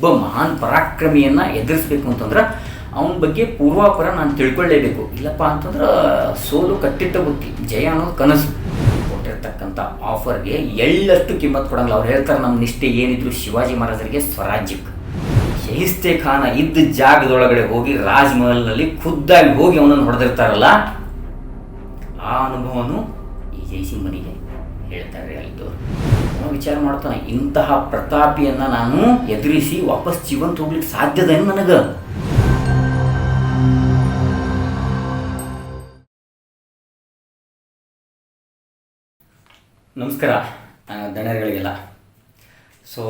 ಒಬ್ಬ ಮಹಾನ್ ಪರಾಕ್ರಮಿಯನ್ನ ಎದುರಿಸ್ಬೇಕು ಅಂತಂದ್ರೆ ಅವನ ಬಗ್ಗೆ ಪೂರ್ವಾಪರ ನಾನು ತಿಳ್ಕೊಳ್ಳೇಬೇಕು. ಇಲ್ಲಪ್ಪ ಅಂತಂದ್ರೆ ಸೋಲು ಕಟ್ಟಿಟ್ಟ ಬುತ್ತಿ ಜಯ ಅನ್ನೋದು ಕನಸು. ಕೊಟ್ಟಿರ್ತಕ್ಕಂಥ ಆಫರ್ಗೆ ಎಳ್ಳಷ್ಟು ಕಿಮ್ಮತ್ ಕೊಡಂಗಿಲ್ಲ. ಅವ್ರು ಹೇಳ್ತಾರೆ ನಮ್ಮ ನಿಷ್ಠೆ ಏನಿದ್ರು ಶಿವಾಜಿ ಮಹಾರಾಜರಿಗೆ ಸ್ವರಾಜ್ಯಕ್ಕೆ. ಶಹಿಸ್ತೆ ಖಾನ ಇದ್ದ ಜಾಗದೊಳಗಡೆ ಹೋಗಿ ರಾಜ್ಮಹಲ್ನಲ್ಲಿ ಖುದ್ದಾಗಿ ಹೋಗಿ ಅವನನ್ನು ಹೊಡೆದಿರ್ತಾರಲ್ಲ, ಆ ಅನುಭವನು ಈ ಜಯಸಿಂಹನಿಗೆ ಹೇಳ್ತಾರೆ ಅಲ್ಲಿದ್ದವರು ಅವನು ವಿಚಾರ ಮಾಡ್ತಾನೆ, ಇಂತಹ ಪ್ರತಾಪಿಯನ್ನ ನಾನು ಎದುರಿಸಿ ವಾಪಸ್ ಜೀವಂತ ಹೋಗ್ಲಿಕ್ಕೆ ಸಾಧ್ಯದ ನನಗೆ? ನಮಸ್ಕಾರ ದಣರ್ಗಳಿಗೆಲ್ಲ ಸೊ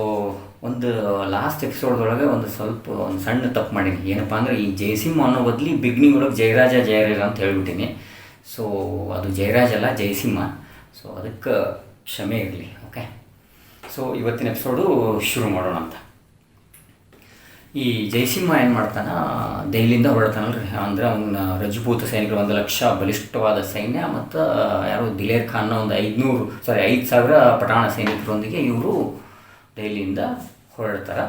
ಒಂದು ಲಾಸ್ಟ್ ಎಪಿಸೋಡ್ದೊಳಗೆ ಒಂದು ಸ್ವಲ್ಪ, ಒಂದು ಸಣ್ಣ ತಪ್ಪು ಮಾಡೀನಿ. ಏನಪ್ಪ ಅಂದರೆ ಈ ಜಯಸಿಂಹ ಅನ್ನೋ ಬದಲಿ ಬಿಗ್ನಿಂಗ್ ಒಳಗೆ ಜಯರಾಜ ಜಯರಾಜ ಅಂತ ಹೇಳ್ಬಿಟ್ಟಿನಿ. ಸೊ ಅದು ಜಯರಾಜ್ ಅಲ್ಲ, ಜಯಸಿಂಹ. ಸೊ ಅದಕ್ಕೆ ಕ್ಷಮೆ ಇರಲಿ ಓಕೆ ಸೊ ಇವತ್ತಿನ ಎಪಿಸೋಡು ಶುರು ಮಾಡೋಣ ಅಂತ. ಈ ಜಯಸಿಂಹ ಏನು ಮಾಡ್ತಾನ? ದೆಹಲಿಯಿಂದ ಹೊರಡ್ತಾನಲ್ರಿ ಅಂದ್ರೆ ಅವನ ರಜಪೂತ ಸೈನಿಕರು ಒಂದು ಲಕ್ಷ ಬಲಿಷ್ಠವಾದ ಸೈನ್ಯ ಮತ್ತು ಯಾರು ದಿಲೇರ್ ಖಾನ್ನ ಒಂದು ಐದುನೂರು ಸಾರಿ ಐದು ಸಾವಿರ ಪಠಾಣ ಸೈನಿಕರೊಂದಿಗೆ ಇವರು ದೆಹಲಿಯಿಂದ ಹೊರಡ್ತಾರೆ.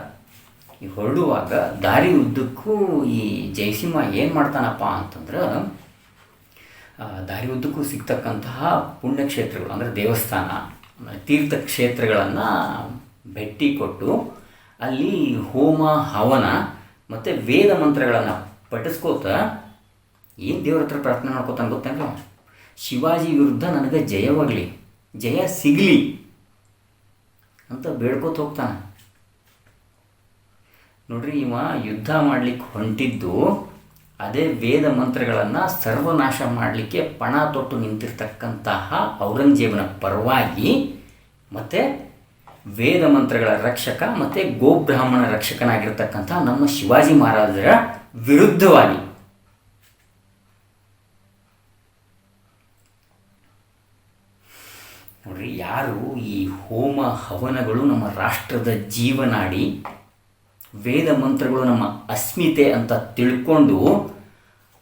ಈ ಹೊರಡುವಾಗ ದಾರಿ ಉದ್ದಕ್ಕೂ ಈ ಜಯಸಿಂಹ ಏನು ಮಾಡ್ತಾನಪ್ಪ ಅಂತಂದ್ರೆ ದಾರಿ ಉದ್ದಕ್ಕೂ ಸಿಗ್ತಕ್ಕಂತಹ ಪುಣ್ಯಕ್ಷೇತ್ರಗಳು, ಅಂದರೆ ದೇವಸ್ಥಾನ ತೀರ್ಥಕ್ಷೇತ್ರಗಳನ್ನು ಭೇಟಿ ಕೊಟ್ಟು ಅಲ್ಲಿ ಹೋಮ, ಹವನ ಮತ್ತು ವೇದ ಮಂತ್ರಗಳನ್ನು ಪಠಿಸ್ಕೋತ ಏನು ದೇವ್ರ ಹತ್ರ ಪ್ರಾರ್ಥನೆ ಮಾಡ್ಕೋತಾನೆ ಗೊತ್ತಂಗ? ಶಿವಾಜಿ ವಿರುದ್ಧ ನನಗೆ ಜಯವಾಗಲಿ, ಜಯ ಸಿಗಲಿ ಅಂತ ಬೇಡ್ಕೋತ ಹೋಗ್ತಾನೆ ನೋಡ್ರಿ ಇವ ಯುದ್ಧ ಮಾಡಲಿಕ್ಕೆ ಹೊಂಟಿದ್ದು ಅದೇ ವೇದ ಮಂತ್ರಗಳನ್ನು ಸರ್ವನಾಶ ಮಾಡಲಿಕ್ಕೆ ಪಣ ತೊಟ್ಟು ನಿಂತಿರ್ತಕ್ಕಂತಹ ಔರಂಗಜೇಬನ ಪರವಾಗಿ ಮತ್ತು ವೇದ ಮಂತ್ರಗಳ ರಕ್ಷಕ ಮತ್ತು ಗೋಬ್ರಾಹ್ಮಣ ರಕ್ಷಕನಾಗಿರ್ತಕ್ಕಂತಹ ನಮ್ಮ ಶಿವಾಜಿ ಮಹಾರಾಜರ ವಿರುದ್ಧವಾಗಿ. ನೋಡ್ರಿ ಯಾರು ಈ ಹೋಮ ಹವನಗಳು ನಮ್ಮ ರಾಷ್ಟ್ರದ ಜೀವನಾಡಿ ವೇದ ಮಂತ್ರಗಳು ನಮ್ಮ ಅಸ್ಮಿತೆ ಅಂತ ತಿಳ್ಕೊಂಡು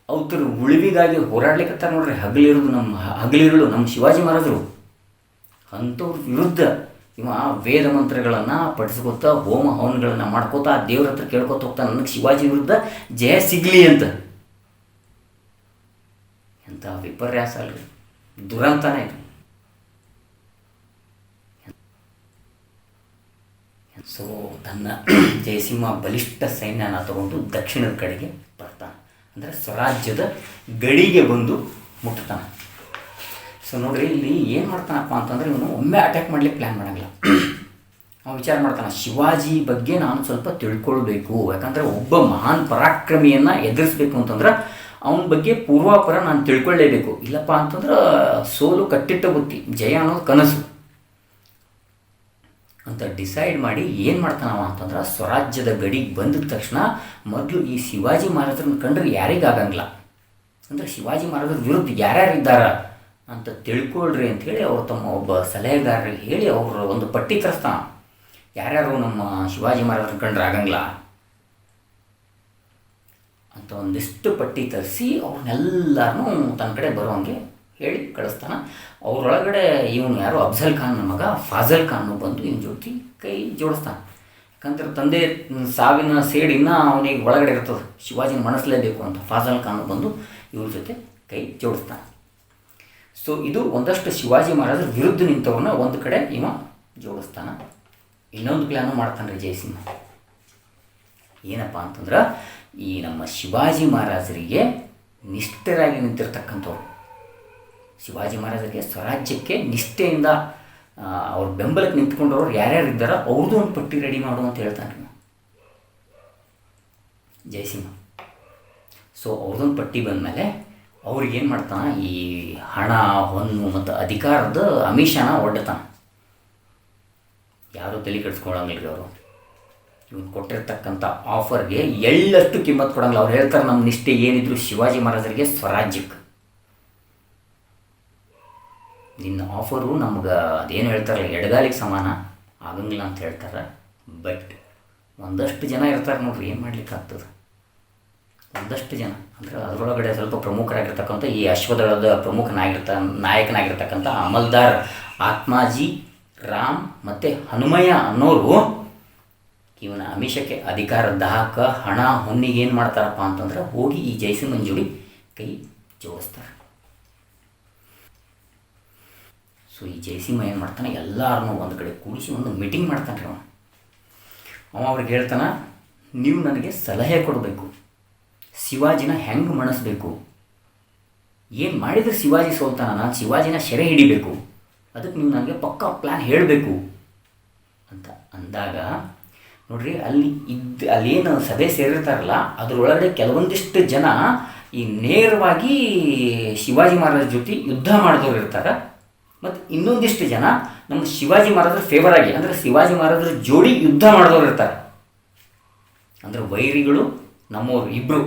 ಅವ್ರ ಉಳಿವಿಗಾಗಿ ಹೋರಾಡ್ಲಿಕ್ಕತ್ತಾರ ನೋಡ್ರಿ, ಹಗಲಿರೋದು ನಮ್ಮ, ಹಗಲಿರುಳು ನಮ್ಮ ಶಿವಾಜಿ ಮಹಾರಾಜರು. ಅಂಥವ್ರ ವಿರುದ್ಧ ಇವ ವೇದ ಮಂತ್ರಗಳನ್ನು ಪಡಿಸ್ಕೋತಾ ಹೋಮ ಹವನಗಳನ್ನು ಮಾಡ್ಕೋತ ಆ ದೇವ್ರ ಹತ್ರ ಕೇಳ್ಕೊತ ಹೋಗ್ತಾ ನನಗೆ ಶಿವಾಜಿ ವಿರುದ್ಧ ಜಯ ಸಿಗಲಿ ಅಂತ. ಎಂಥ ವಿಪರ್ಯಾಸ ಅಲ್ರಿ. ದುರಂತನೇ ಇದು. ಸೊ ತನ್ನ ಜಯಸಿಂಹ ಬಲಿಷ್ಠ ಸೈನ್ಯನ ತಗೊಂಡು ದಕ್ಷಿಣದ ಕಡೆಗೆ ಬರ್ತಾನೆ. ಅಂದರೆ ಸ್ವರಾಜ್ಯದ ಗಡಿಗೆ ಬಂದು ಮುಟ್ತಾನೆ. ಸೊ ನೋಡ್ರಿ, ಇಲ್ಲಿ ಏನು ಮಾಡ್ತಾನಪ್ಪ ಅಂತಂದ್ರೆ ಇವನು ಒಮ್ಮೆ ಅಟ್ಯಾಕ್ ಮಾಡ್ಲಿಕ್ಕೆ ಪ್ಲ್ಯಾನ್ ಮಾಡಂಗಿಲ್ಲ. ಅವನು ವಿಚಾರ ಮಾಡ್ತಾನೆ. ಶಿವಾಜಿ ಬಗ್ಗೆ ನಾನು ಸ್ವಲ್ಪ ತಿಳ್ಕೊಳ್ಬೇಕು. ಯಾಕಂದರೆ ಒಬ್ಬ ಮಹಾನ್ ಪರಾಕ್ರಮಿಯನ್ನು ಎದುರಿಸ್ಬೇಕು ಅಂತಂದ್ರೆ ಅವನ ಬಗ್ಗೆ ಪೂರ್ವಾಪರ ನಾನು ತಿಳ್ಕೊಳ್ಳೇಬೇಕು ಇಲ್ಲಪ್ಪ ಅಂತಂದ್ರೆ ಸೋಲು ಕಟ್ಟಿಟ್ಟ ಬುತ್ತಿ. ಜಯ ಅನ್ನೋದು ಕನಸು. ಅಂತ ಡಿಸೈಡ್ ಮಾಡಿ ಏನು ಮಾಡ್ತಾನವ ಅಂತಂದ್ರೆ ಸ್ವರಾಜ್ಯದ ಗಡಿಗೆ ಬಂದ ತಕ್ಷಣ ಮೊದಲು ಈ ಶಿವಾಜಿ ಮಹಾರಾಜರನ್ನ ಕಂಡ್ರೆ ಯಾರಿಗಾಗಂಗಿಲ್ಲ ಅಂದರೆ ಶಿವಾಜಿ ಮಹಾರಾಜರ ವಿರುದ್ಧ ಯಾರ್ಯಾರು ಇದ್ದಾರ ಅಂತ ತಿಳ್ಕೊಳ್ರಿ ಅಂಥೇಳಿ ಅವರು ತಮ್ಮ ಒಬ್ಬ ಸಲಹೆಗಾರರಿಗೆ ಹೇಳಿ ಅವರು ಒಂದು ಪಟ್ಟಿ ತರಿಸ್ತಾನ. ಯಾರ್ಯಾರು ನಮ್ಮ ಶಿವಾಜಿ ಮಹಾರಾಜರನ್ನ ಕಂಡ್ರೆ ಆಗಂಗಿಲ್ಲ. ಅಂತ ಒಂದಿಷ್ಟು ಪಟ್ಟಿ ತರಿಸಿ ಅವ್ರನ್ನೆಲ್ಲರನ್ನೂ ತನ್ನ ಕಡೆ ಬರೋಂಗೆ ಹೇಳಿ ಕಳಿಸ್ತಾನೆ. ಅವರೊಳಗಡೆ ಇವನು ಯಾರು ಅಫ್ಜಲ್ ಖಾನ್ ಮಗ ಫಾಜಲ್ ಖಾನ್ ಬಂದು ಇವನ ಜೊತೆ ಕೈ ಜೋಡಿಸ್ತಾನೆ. ಯಾಕಂದ್ರೆ ತಂದೆ ಸಾವಿನ ಸೇಡಿನ ಅವನಿಗೆ ಒಳಗಡೆ ಇರ್ತದೆ. ಶಿವಾಜಿನ ಮನಸ್ಸಲೇಬೇಕು ಅಂತ ಫಾಜಲ್ ಖಾನ್ ಬಂದು ಇವ್ರ ಜೊತೆ ಕೈ ಜೋಡಿಸ್ತಾನೆ. ಸೊ ಇದು ಒಂದಷ್ಟು ಶಿವಾಜಿ ಮಹಾರಾಜರ ವಿರುದ್ಧ ನಿಂತವನ್ನ ಒಂದು ಕಡೆ ಇವ ಜೋಡಿಸ್ತಾನೆ. ಇನ್ನೊಂದು ಪ್ಲ್ಯಾನು ಮಾಡ್ತಾನೆ ರೀ ಜಯಸಿಂಹ. ಏನಪ್ಪ ಅಂತಂದ್ರೆ ಈ ನಮ್ಮ ಶಿವಾಜಿ ಮಹಾರಾಜರಿಗೆ ನಿಷ್ಠರಾಗಿ ನಿಂತಿರ್ತಕ್ಕಂಥವ್ರು. ಶಿವಾಜಿ ಮಹಾರಾಜರಿಗೆ ಸ್ವರಾಜ್ಯಕ್ಕೆ ನಿಷ್ಠೆಯಿಂದ ಅವ್ರ ಬೆಂಬಲಕ್ಕೆ ನಿಂತ್ಕೊಂಡವ್ರು ಯಾರ್ಯಾರು ಇದ್ದಾರೋ ಅವ್ರದ್ದು ಒಂದು ಪಟ್ಟಿ ರೆಡಿ ಮಾಡು ಅಂತ ಹೇಳ್ತಾನೆ ಜಯಸಿಂಹ ಸೊ ಅವ್ರದ್ದೊಂದು ಪಟ್ಟಿ ಬಂದಮೇಲೆ ಅವ್ರಿಗೆ ಏನು ಮಾಡ್ತಾನೆ, ಈ ಹಣ, ಹೊನ್ನು ಮತ್ತು ಅಧಿಕಾರದ ಅಮಿಷನ ಒಡ್ಡತಾನೆ. ಯಾರೂ ತಲೆ ಕೆಡಿಸ್ಕೊಳಂಗಿಲ್ಲ ಅವರು. ಇವ್ನು ಕೊಟ್ಟಿರ್ತಕ್ಕಂಥ ಆಫರ್ಗೆ ಎಳ್ಳಷ್ಟು ಕಿಮ್ಮತ್ ಕೊಡಂಗಿಲ್ಲ. ಅವ್ರು ಹೇಳ್ತಾರೆ ನಮ್ಮ ನಿಷ್ಠೆ ಏನಿದ್ರು ಶಿವಾಜಿ ಮಹಾರಾಜರಿಗೆ ಸ್ವರಾಜ್ಯಕ್ಕೆ. ನಿನ್ನ ಆಫರು ನಮ್ಗೆ ಅದೇನು ಹೇಳ್ತಾರಲ್ಲ, ಎಡಗಾಲಿಗೆ ಸಮಾನ ಆಗಂಗಿಲ್ಲ ಅಂತ ಹೇಳ್ತಾರೆ. ಬಟ್ ಒಂದಷ್ಟು ಜನ ಇರ್ತಾರೆ ನೋಡ್ರಿ, ಏನು ಮಾಡ್ಲಿಕ್ಕೆ ಆಗ್ತದೆ? ಒಂದಷ್ಟು ಜನ. ಅಂದರೆ ಅದರೊಳಗಡೆ ಸ್ವಲ್ಪ ಪ್ರಮುಖರಾಗಿರ್ತಕ್ಕಂಥ ಈ ಅಶ್ವದಳದ ಪ್ರಮುಖನಾಗಿರ್ತ, ನಾಯಕನಾಗಿರ್ತಕ್ಕಂಥ ಅಮಲ್ದಾರ್, ಆತ್ಮಾಜಿ, ರಾಮ್ ಮತ್ತು ಹನುಮಯ್ಯ ಅನ್ನೋರು ಇವನ ಅಮಿಷಕ್ಕೆ ಅಧಿಕಾರ ದಾಹಕ ಹಣ ಹೊನ್ನಿಗೆ ಏನು ಮಾಡ್ತಾರಪ್ಪ ಅಂತಂದ್ರೆ ಹೋಗಿ ಈ ಜಯಸಿಂಹನ ಮಂಜುಳಿ ಕೈ ಜೋಡಿಸ್ತಾರೆ. ಸೊ ಈ ಜಯಸಿಂಹ ಏನು ಮಾಡ್ತಾನೆ? ಎಲ್ಲರನ್ನೂ ಒಂದು ಕಡೆ ಕೂಡಿಸಿ ಒಂದು ಮೀಟಿಂಗ್ ಮಾಡ್ತಾನೆ ರೀ ಅವ ಅವ ಅವ್ರಿಗೆ ಹೇಳ್ತಾನೆ, ನೀವು ನನಗೆ ಸಲಹೆ ಕೊಡಬೇಕು. ಶಿವಾಜಿನ ಹೆಂಗೆ ಮಣಿಸ್ಬೇಕು? ಏನು ಮಾಡಿದ್ರೆ ಶಿವಾಜಿ ಸೋಲ್ತಾನ? ನಾನು ಶಿವಾಜಿನ ಸೆರೆ ಹಿಡಿಬೇಕು. ಅದಕ್ಕೆ ನೀವು ನನಗೆ ಪಕ್ಕಾ ಪ್ಲ್ಯಾನ್ ಹೇಳಬೇಕು. ಅಂತ ಅಂದಾಗ, ನೋಡ್ರಿ, ಅಲ್ಲಿ ಇದ್ದ ಅಲ್ಲೇನು ಸಭೆ ಸೇರಿರ್ತಾರಲ್ಲ, ಅದರೊಳಗಡೆ ಕೆಲವೊಂದಿಷ್ಟು ಜನ ಈ ನೇರವಾಗಿ ಶಿವಾಜಿ ಮಹಾರಾಜ್ ಜೊತೆ ಯುದ್ಧ ಮಾಡಿದವ್ರು ಇರ್ತಾರೆ. ಮತ್ತು ಇನ್ನೊಂದಿಷ್ಟು ಜನ ನಮ್ಮ ಶಿವಾಜಿ ಮಹಾರಾಜರ ಫೇವರ್ ಆಗಿ, ಅಂದರೆ ಶಿವಾಜಿ ಮಹಾರಾಜರ ಜೋಡಿ ಯುದ್ಧ ಮಾಡಿದವರು ಇರ್ತಾರೆ. ಅಂದರೆ ವೈರಿಗಳು ನಮ್ಮವರು ಇಬ್ಬರು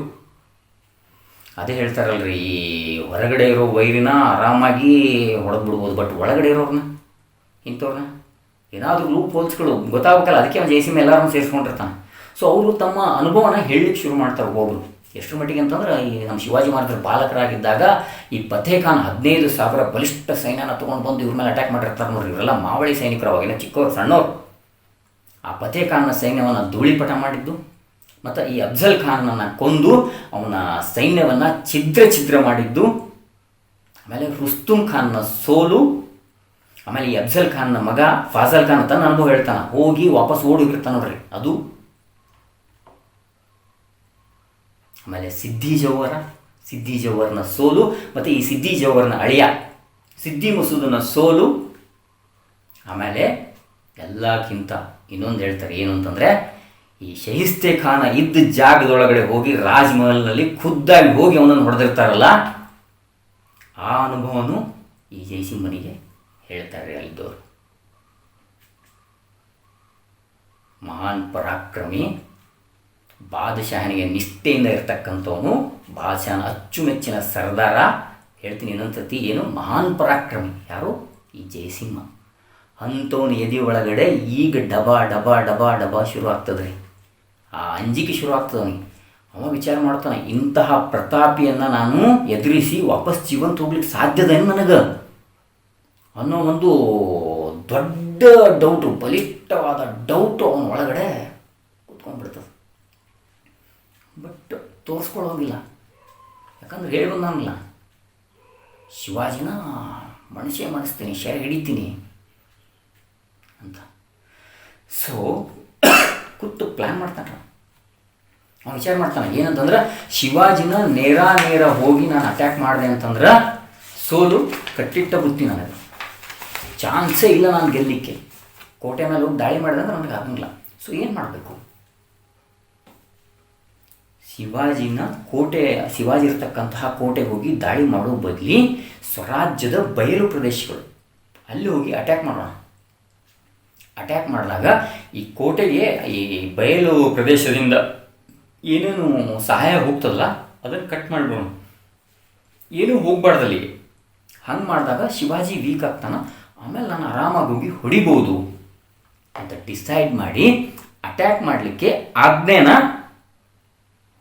ಅದೇ ಹೇಳ್ತಾರಲ್ರಿ, ಈ ಹೊರಗಡೆ ಇರೋ ವೈರಿನ ಆರಾಮಾಗಿ ಹೊಡೆದ್ಬಿಡ್ಬೋದು ಬಟ್ ಒಳಗಡೆ ಇರೋರನ್ನ ಇಂಥವ್ರನ್ನ ಏನಾದರೂ ಲೂಪ್ ಹೋಲ್ಸ್ಗಳು ಗೊತ್ತಾಗಬೇಕಲ್ಲ, ಅದಕ್ಕೆ ಅವ್ನು ಜಯಸಿಂಹ ಎಲ್ಲರೂ ಸೇರಿಸ್ಕೊಂಡಿರ್ತಾನೆ. ಸೊ ಅವರು ತಮ್ಮ ಅನುಭವನ ಹೇಳಲಿಕ್ಕೆ ಶುರು ಮಾಡ್ತಾರೆ ಒಬ್ಬೊಬ್ರು ಎಷ್ಟರ ಮಟ್ಟಿಗೆ ಅಂತಂದ್ರೆ ಈ ನಮ್ಮ ಶಿವಾಜಿ ಮಹಾರಾಜರ ಬಾಲಕರಾಗಿದ್ದಾಗ ಈ ಪಥೇ ಖಾನ್ ಹದಿನೈದು ಸಾವಿರ ಬಲಿಷ್ಠ ಸೈನ್ಯನ ತೊಗೊಂಡು ಬಂದು ಇವ್ರ ಮೇಲೆ ಅಟ್ಯಾಕ್ ಮಾಡಿರ್ತಾರೆ ನೋಡ್ರಿ. ಇವರೆಲ್ಲ ಮಾವಳಿ ಸೈನಿಕರು ಅವಾಗಿನ ಚಿಕ್ಕವರು, ಸಣ್ಣವರು. ಆ ಪಥೇ ಖಾನ್ನ ಸೈನ್ಯವನ್ನು ಧೂಳಿಪಟ ಮಾಡಿದ್ದು ಮತ್ತು ಈ ಅಫ್ಜಲ್ ಖಾನ್ನನ್ನು ಕೊಂದು ಅವನ ಸೈನ್ಯವನ್ನು ಛಿದ್ರ ಛಿದ್ರ ಮಾಡಿದ್ದು. ಆಮೇಲೆ ರುಸ್ತುಂ ಖಾನ್ನ ಸೋಲು, ಆಮೇಲೆ ಈ ಅಫ್ಜಲ್ ಖಾನ್ನ ಮಗ ಫಾಜಲ್ ಖಾನ್ ಅಂತ ಅನುಭವ ಹೇಳ್ತಾನೆ. ಹೋಗಿ ವಾಪಸ್ ಓಡಿರ್ತಾನೆ ನೋಡ್ರಿ. ಅದು ಆಮೇಲೆ ಸಿದ್ದಿ ಜವರ ಸಿದ್ದಿ ಜವರ್ನ ಸೋಲು, ಮತ್ತು ಈ ಸಿದ್ದಿ ಜವರ್ನ ಅಳಿಯ. ಸಿದ್ದಿ ಮಸೂದನ ಸೋಲು, ಆಮೇಲೆ ಎಲ್ಲಕ್ಕಿಂತ ಇನ್ನೊಂದು ಹೇಳ್ತಾರೆ ಏನು ಅಂತಂದರೆ, ಈ ಶಹಿಸ್ತೆ ಖಾನ ಇದ್ದ ಜಾಗದೊಳಗಡೆ ಹೋಗಿ ರಾಜ್ಮಹಲ್ನಲ್ಲಿ ಖುದ್ದಾಗಿ ಹೋಗಿ ಅವನನ್ನು ಹೊಡೆದಿರ್ತಾರಲ್ಲ, ಆ ಅನುಭವನು ಈ ಜೈಸಿಂಹನಿಗೆ ಹೇಳ್ತಾರೆ ಅಲ್ಲಿದ್ದವರು. ಮಹಾನ್ ಪರಾಕ್ರಮಿ. ಬಾದಶಾಹನಿಗೆ ನಿಷ್ಠೆಯಿಂದ ಇರ್ತಕ್ಕಂಥವನು ಬಾದಶಾಹನ ಅಚ್ಚುಮೆಚ್ಚಿನ ಸರ್ದಾರ. ಹೇಳ್ತೀನಿ ಇನ್ನೊಂದ್ಸತಿ ಏನು? ಮಹಾನ್ ಪರಾಕ್ರಮಿ. ಯಾರು? ಈ ಜಯಸಿಂಹ. ಅಂಥವನ ಎದೆ ಒಳಗಡೆ ಈಗ ಡಬ ಡಬ ಡಬ ಡಬ ಶುರು ಆಗ್ತದೆ ರೀ ಆ ಅಂಜಿಕೆ ಶುರು ಆಗ್ತದೆ ಅವನಿಗೆ ಅವ ವಿಚಾರ ಮಾಡ್ತಾನೆ, ಇಂತಹ ಪ್ರತಾಪಿಯನ್ನು ನಾನು ಎದುರಿಸಿ ವಾಪಸ್ ಜೀವಂತ ಹೋಗ್ಲಿಕ್ಕೆ ಸಾಧ್ಯದೇನು ನನಗೆ? ಅನ್ನೋ ಒಂದು ದೊಡ್ಡ ಡೌಟು ಬಲಿಷ್ಠವಾದ ಡೌಟು ಅವನ ಒಳಗಡೆ ಕೂತ್ಕೊಂಡ್ಬಿಡ್ತದೆ. ತೋರಿಸ್ಕೊಳ್ಳೋಂಗಿಲ್ಲ ಯಾಕಂದ್ರೆ ಹೇಳಿ ಬಂದಾನಲ್ಲ ಶಿವಾಜಿನ ಮನುಷ್ಯ ಮಾಡಿಸ್ತೀನಿ ಶರ ಹಿಡಿತೀನಿ ಅಂತ. ಸೊ ಕೂತು ಪ್ಲ್ಯಾನ್ ಮಾಡ್ತಾನೆ ಅವ್ನು ವಿಚಾರ ಮಾಡ್ತಾನೆ, ಏನಂತಂದ್ರೆ ಶಿವಾಜಿನ ನೇರ ನೇರ ಹೋಗಿ ನಾನು ಅಟ್ಯಾಕ್ ಮಾಡಿದೆ ಅಂತಂದ್ರೆ ಸೋಲು ಕಟ್ಟಿಟ್ಟ ಬುತ್ತಿ ನನಗೆ. ಚಾನ್ಸೇ ಇಲ್ಲ ನಾನು ಗೆಲ್ಲಲಿಕ್ಕೆ ಕೋಟೆ ಮೇಲೆ ಹೋಗಿ ದಾಳಿ ಮಾಡಿದೆ ಅಂದ್ರೆ ನನಗೆ ಆಗಂಗಿಲ್ಲ. ಸೊ ಏನು ಮಾಡಬೇಕು? ಶಿವಾಜಿನ ಕೋಟೆ ಶಿವಾಜಿ ಇರ್ತಕ್ಕಂತಹ ಕೋಟೆ ಹೋಗಿ ದಾಳಿ ಮಾಡೋ ಬದಲಿ ಸ್ವರಾಜ್ಯದ ಬಯಲು ಪ್ರದೇಶಗಳು. ಅಲ್ಲಿ ಹೋಗಿ ಅಟ್ಯಾಕ್ ಮಾಡೋಣ. ಅಟ್ಯಾಕ್ ಮಾಡಿದಾಗ ಈ ಕೋಟೆಗೆ ಈ ಬಯಲು ಪ್ರದೇಶದಿಂದ ಏನೇನು ಸಹಾಯ ಹೋಗ್ತದಲ್ಲ, ಅದನ್ನು ಕಟ್ ಮಾಡ್ಬೋಣ ಏನೂ ಹೋಗ್ಬಾರ್ದಲ್ಲಿ ಹಂಗೆ ಮಾಡಿದಾಗ ಶಿವಾಜಿ ವೀಕ್ ಆಗ್ತಾನ. ಆಮೇಲೆ ನಾನು ಆರಾಮಾಗಿ ಹೋಗಿ ಹೊಡಿಬೋದು ಅಂತ ಡಿಸೈಡ್ ಮಾಡಿ ಅಟ್ಯಾಕ್ ಮಾಡಲಿಕ್ಕೆ ಆಜ್ಞೆನ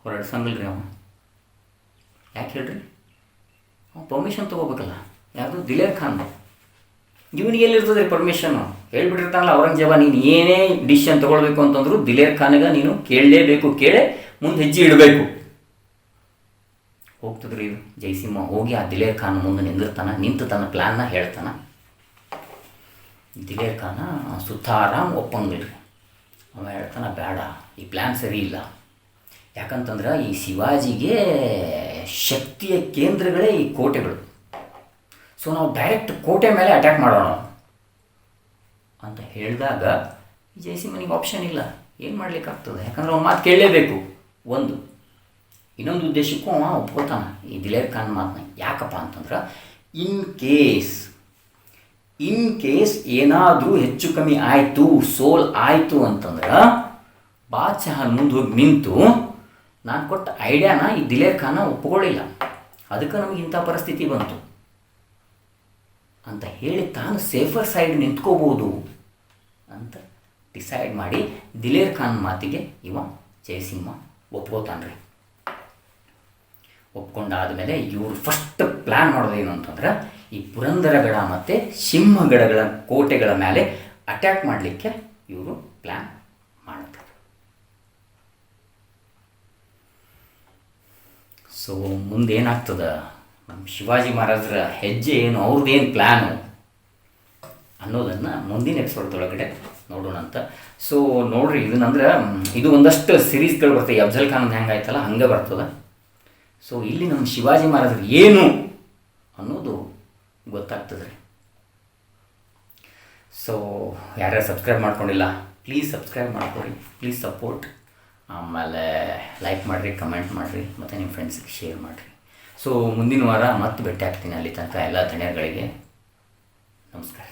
ಹೊರಡ್ಸಂಗಿಲ್ರಿ ಅವ. ಯಾಕೆ ಹೇಳ್ರಿ? ಅವ ಪರ್ಮಿಷನ್ ತೊಗೋಬೇಕಲ್ಲ. ಯಾವುದು ದಿಲೇರ್ ಖಾನ್. ಇವನಿಗೆ ಎಲ್ಲಿರ್ತದೆ ರೀ ಪರ್ಮಿಷನ್ನು ಹೇಳ್ಬಿಟ್ಟಿರ್ತಾನಲ್ಲ ಔರಂಗಜೇಬ, ನೀನು ಏನೇ ಡಿಸಿಷನ್ ತೊಗೊಳ್ಬೇಕು ಅಂತಂದ್ರು ದಿಲೇರ್ ಖಾನಿಗೆ ನೀನು ಕೇಳಲೇಬೇಕು, ಕೇಳೇ ಮುಂದೆ ಹೆಜ್ಜೆ ಇಡಬೇಕು. ಹೋಗ್ತದ್ರಿ ಇದು. ಜೈಸಿಂಹ ಹೋಗಿ ಆ ದಿಲೇರ್ ಖಾನ್ ಮುಂದೆ ನಿಂದಿರ್ತಾನ, ನಿಂತು ತನ್ನ ಪ್ಲ್ಯಾನ್ನ ಹೇಳ್ತಾನ. ದಿಲೇರ್ ಖಾನ ಸುತ್ತಾರಾಮ್ ಒಪ್ಪಂಗಿಲ್ರಿ ಅವ ಹೇಳ್ತಾನ, ಬೇಡ, ಈ ಪ್ಲ್ಯಾನ್ ಸರಿ ಇಲ್ಲ. ಯಾಕಂತಂದ್ರೆ ಈ ಶಿವಾಜಿಗೆ ಶಕ್ತಿಯ ಕೇಂದ್ರಗಳೇ ಈ ಕೋಟೆಗಳು. ಸೊ ನಾವು ಡೈರೆಕ್ಟ್ ಕೋಟೆ ಮೇಲೆ ಅಟ್ಯಾಕ್ ಮಾಡೋಣ ಅಂತ ಹೇಳಿದಾಗ ಜಯಸಿಂಹನಿಗೆ ಆಪ್ಷನ್ ಇಲ್ಲ. ಏನು ಮಾಡ್ಲಿಕ್ಕಾಗ್ತದೆ? ಯಾಕಂದ್ರೆ ಅವ್ನ ಮಾತು ಕೇಳಲೇಬೇಕು. ಒಂದು. ಇನ್ನೊಂದು ಉದ್ದೇಶಕ್ಕೂ ಅವ ಒಪ್ಕೋತಾನ. ಈ ದಿಲೇರ್ ಖಾನ್ ಮಾತನ್ನ ಯಾಕಪ್ಪ ಅಂತಂದ್ರೆ ಇನ್ ಕೇಸ್ ಇನ್ ಕೇಸ್ ಏನಾದರೂ ಹೆಚ್ಚು ಕಮ್ಮಿ ಆಯಿತು, ಸೋಲ್ ಆಯಿತು ಅಂತಂದ್ರೆ ಬಾದಶಾಹ ಮುಂದೆ ಹೋಗಿ ನಿಂತು ನಾನು ಕೊಟ್ಟ ಐಡಿಯಾನ ಈ ದಿಲೇರ್ ಖಾನ ಒಪ್ಪಿಕೊಳ್ಳಿಲ್ಲ. ಅದಕ್ಕೆ ನಮಗೆ ಇಂಥ ಪರಿಸ್ಥಿತಿ ಬಂತು. ಅಂತ ಹೇಳಿ ತಾನು ಸೇಫರ್ ಸೈಡ್ ನಿಂತ್ಕೋಬೋದು ಅಂತ ಡಿಸೈಡ್ ಮಾಡಿ ದಿಲೇರ್ ಖಾನ್ ಮಾತಿಗೆ ಇವ ಜಯಸಿಂಹ ಒಪ್ಕೋತಾನ್ರಿ. ಒಪ್ಕೊಂಡಾದಮೇಲೆ ಇವರು ಫಸ್ಟ್ ಪ್ಲ್ಯಾನ್ ಮಾಡೋದು ಏನು ಅಂತಂದ್ರೆ ಈ ಪುರಂದರಗಡ ಮತ್ತು ಸಿಂಹಗಡಗಳ ಕೋಟೆಗಳ ಮೇಲೆ ಅಟ್ಯಾಕ್ ಮಾಡಲಿಕ್ಕೆ ಇವರು ಪ್ಲ್ಯಾನ್ ಮಾಡ್ತಾರೆ ಸೊ ಮುಂದೆ ಏನಾಗ್ತದೆ ನಮ್ಮ ಶಿವಾಜಿ ಮಹಾರಾಜರ ಹೆಜ್ಜೆ ಏನು? ಅವ್ರದ್ದೇನು ಪ್ಲ್ಯಾನು ಅನ್ನೋದನ್ನು ಮುಂದಿನ ಎಪಿಸೋಡ್ದೊಳಗಡೆ ನೋಡೋಣ ಅಂತ. ಸೊ ನೋಡ್ರಿ ಇದನ್ನಂದ್ರೆ ಇದು ಒಂದಷ್ಟು ಸಿರೀಸ್ಗಳು ಬರ್ತವೆ ಅಫ್ಜಲ್ ಖಾನ್ ಹೆಂಗಾಯ್ತಲ್ಲ ಹಂಗೆ ಬರ್ತದೆ. ಸೊ ಇಲ್ಲಿ ನಮ್ಮ ಶಿವಾಜಿ ಮಹಾರಾಜರು ಏನು ಅನ್ನೋದು ಗೊತ್ತಾಗ್ತದೆ ರೀ. ಸೊ ಯಾರ್ಯಾರು ಸಬ್ಸ್ಕ್ರೈಬ್ ಮಾಡ್ಕೊಂಡಿಲ್ಲ ಪ್ಲೀಸ್ ಸಬ್ಸ್ಕ್ರೈಬ್ ಮಾಡ್ಕೊಡಿ ಪ್ಲೀಸ್ ಸಪೋರ್ಟ್ ಆಮೇಲೆ ಲೈಕ್ ಮಾಡಿರಿ ಕಮೆಂಟ್ ಮಾಡಿರಿ, ಮತ್ತು ನಿಮ್ಮ ಫ್ರೆಂಡ್ಸಿಗೆ ಶೇರ್ ಮಾಡಿರಿ. ಸೊ ಮುಂದಿನ ವಾರ ಮತ್ತೆ ಭೇಟಿ ಆಗ್ತೀನಿ ಅಲ್ಲಿ ತನಕ ಎಲ್ಲ ಧನ್ಯಗಳಿಗೆ ನಮಸ್ಕಾರ.